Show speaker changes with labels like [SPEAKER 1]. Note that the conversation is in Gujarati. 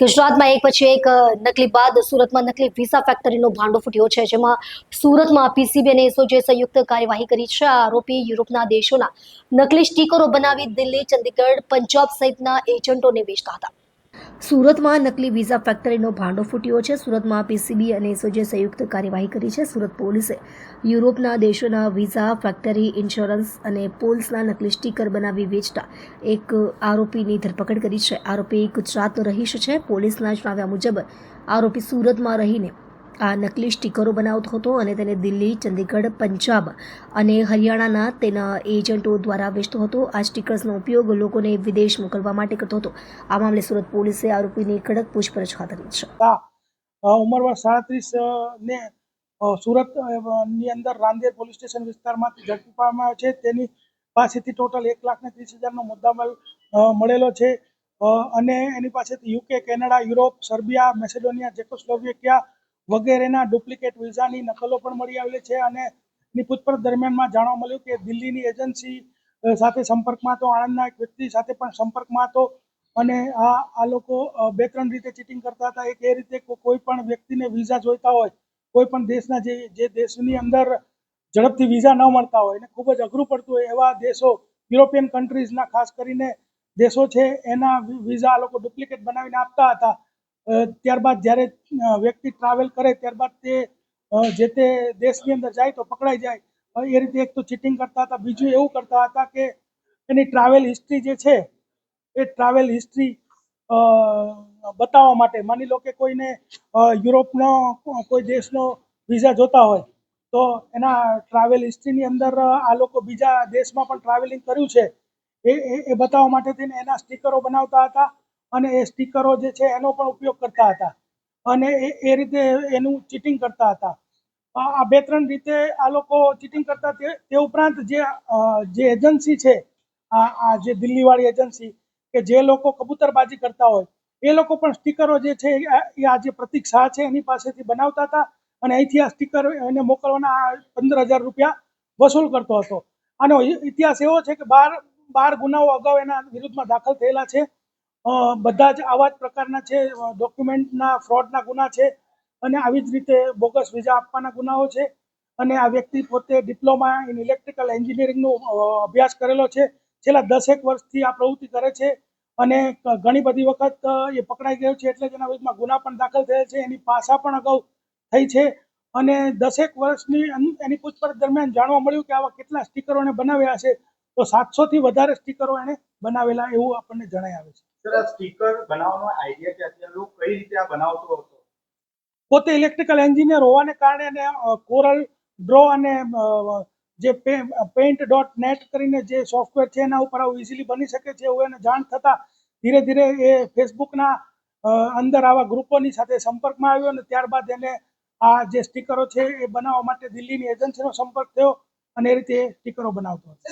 [SPEAKER 1] ગુજરાતમાં એક પછી એક નકલી બાદ સુરતમાં નકલી વિઝા ફેક્ટરીનો ભાંડો ફૂટ્યો છે, જેમાં સુરતમાં પીસીબી અને એસઓજીએ સંયુક્ત કાર્યવાહી કરી છે. આરોપી યુરોપના દેશોના નકલી સ્ટીકરો બનાવી દિલ્હી, ચંદીગઢ, પંજાબ સહિતના એજન્ટોને વેચતા હતા. સુરતમાં નકલી વિઝા ફેક્ટરીનો ભાંડો ફૂટ્યો છે. સુરતમાં પીસીબી અને એસઓજીએ સંયુક્ત કાર્યવાહી કરી છે. સુરત પોલીસે યુરોપના દેશોના વિઝા ફેક્ટરી, ઇન્સ્યોરન્સ અને પોલ્સના નકલી સ્ટીકર બનાવી વેચતા એક આરોપીની ધરપકડ કરી છે. આરોપી ગુજરાતનો રહીશ છે. પોલીસના જણાવ્યા મુજબ આરોપી સુરતમાં રહીને આ નકલી સ્ટીકરો બનાવતો હતો અને તેને દિલ્હી, ચંદીગઢ, પંજાબ અને હરિયાણાના તેના એજન્ટો દ્વારા વેચતો હતો. આ સ્ટીકર્સનો ઉપયોગ લોકોને વિદેશ મોકલવા માટે કરતો હતો. આ મામલે સુરત પોલીસે આરોપીની કડક પૂછપરછ હાથ ધરી છે.
[SPEAKER 2] ઉંમર સાડત્રીસ ને સુરતની અંદર રાંદેર પોલીસ સ્ટેશન વિસ્તારમાંથી ઝડપી પાડવામાં આવ્યો છે. તેની પાસેથી ટોટલ એક લાખ ને ત્રીસ હજારનો મુદ્દામાલ મળેલો છે. અને એની પાસેથી UK, Canada, Europe, Serbia, Macedonia Czechoslovakia વગેરેના ડુપ્લિકેટ વિઝાની નકલો પણ મળી આવેલી છે અને પૂછપરછ દરમિયાનમાં જાણવા મળ્યું કે દિલ્હીની એજન્સી સાથે સંપર્કમાં હતો, આણંદના એક વ્યક્તિ સાથે પણ સંપર્કમાં હતો અને આ આ લોકો બે ત્રણ રીતે ચીટિંગ કરતા હતા. એક એ રીતે કોઈ પણ વ્યક્તિને વિઝા જોઈતા હોય, કોઈ પણ દેશના જે જે દેશની અંદર ઝડપથી વિઝા ન મળતા હોય અને ખૂબ જ અઘરું પડતું હોય એવા દેશો, યુરોપિયન કન્ટ્રીઝના ખાસ કરીને દેશો છે એના વિઝા આ લોકો ડુપ્લિકેટ બનાવીને આપતા હતા. ત્યારબાદ જ્યારે વ્યક્તિ ટ્રાવેલ કરે ત્યારબાદ તે જે તે દેશની અંદર જાય તો પકડાઈ જાય. એ રીતે એક તો ચીટિંગ કરતા હતા, બીજું એવું કરતા હતા કે એની ટ્રાવેલ હિસ્ટ્રી જે છે, એ ટ્રાવેલ હિસ્ટ્રી બતાવવા માટે. માની લો કે કોઈને યુરોપનો, કોઈ દેશનો વિઝા જોતા હોય, તો એના ટ્રાવેલ હિસ્ટ્રીની અંદર આ લોકો બીજા દેશમાં પણ ટ્રાવેલિંગ કર્યું છે. એ, એ- બતાવવા માટે થઈને એના સ્ટીકરો બનાવતા હતા. અને એ સ્ટીકરો જે છે એનો પણ ઉપયોગ કરતા હતા. અને એ એ રીતે એનું ચીટિંગ કરતા હતા. આ બે ત્રણ રીતે આ લોકો ચીટિંગ કરતા તે ઉપરાંત જે જે એજન્સી છે, આ જે દિલ્હીવાળી એજન્સી કે જે લોકો કબૂતરબાજી કરતા હોય, એ લોકો પણ સ્ટીકરો જે છે એ આ- જે પ્રતિક શાહ છે એની પાસેથી બનાવતા હતા અને અહીંથી આ સ્ટીકર એને મોકલવાના પંદર હજાર રૂપિયા વસૂલ કરતો હતો. આનો ઇતિહાસ એવો છે કે બાર બાર ગુનાઓ અગાઉ એના વિરુદ્ધમાં દાખલ થયેલા છે. બધા જ આવા જ પ્રકારના છે ડોક્યુમેન્ટના ફ્રોડના ગુના છે અને આવી જ રીતે બોગસ વિઝા આપવાના ગુનાઓ છે અને આ વ્યક્તિ પોતે ડિપ્લોમા ઇન ઇલેક્ટ્રિકલ એન્જિનિયરિંગનો અભ્યાસ કરેલો છે. છેલ્લા દસેક વર્ષથી આ પ્રવૃત્તિ કરે છે અને ઘણી બધી વખત એ પકડાઈ ગયો છે એટલે એના વિરુદ્ધમાં ગુના પણ દાખલ થયેલ છે. એની પાસા પણ અગાઉ થઈ છે અને દસેક વર્ષની એની પૂછપરછ દરમિયાન જાણવા મળ્યું કે આવા કેટલા સ્ટીકરો એને બનાવ્યા છે. તો સાતસોથી વધારે સ્ટીકરો એણે બનાવેલા એવું આપણને જણાય આવે છે.
[SPEAKER 3] સર સ્ટીકર બનાવવાનો આઈડિયા ક્યાંથી આવ્યો કઈ રીતે આ બનાવતો હતો?
[SPEAKER 2] પોતે ઇલેક્ટ્રિકલ એન્જિનિયર હોવાને કારણે એને કોરલ ડ્રો અને જે પેઇન્ટ ડોટ નેટ કરીને જે સોફ્ટવેર છે એના ઉપર આવું ઇઝીલી બની શકે છે એવું એને જાણ થતાં ધીરે ધીરે એ ફેસબુકના અંદર આવા ગ્રુપોની સાથે સંપર્કમાં આવ્યો અને ત્યારબાદ એને આ જે સ્ટીકરો છે એ બનાવવા માટે દિલ્હીની એજન્સીનો સંપર્ક થયો અને એ રીતે સ્ટીકરો બનાવતો
[SPEAKER 3] હતું?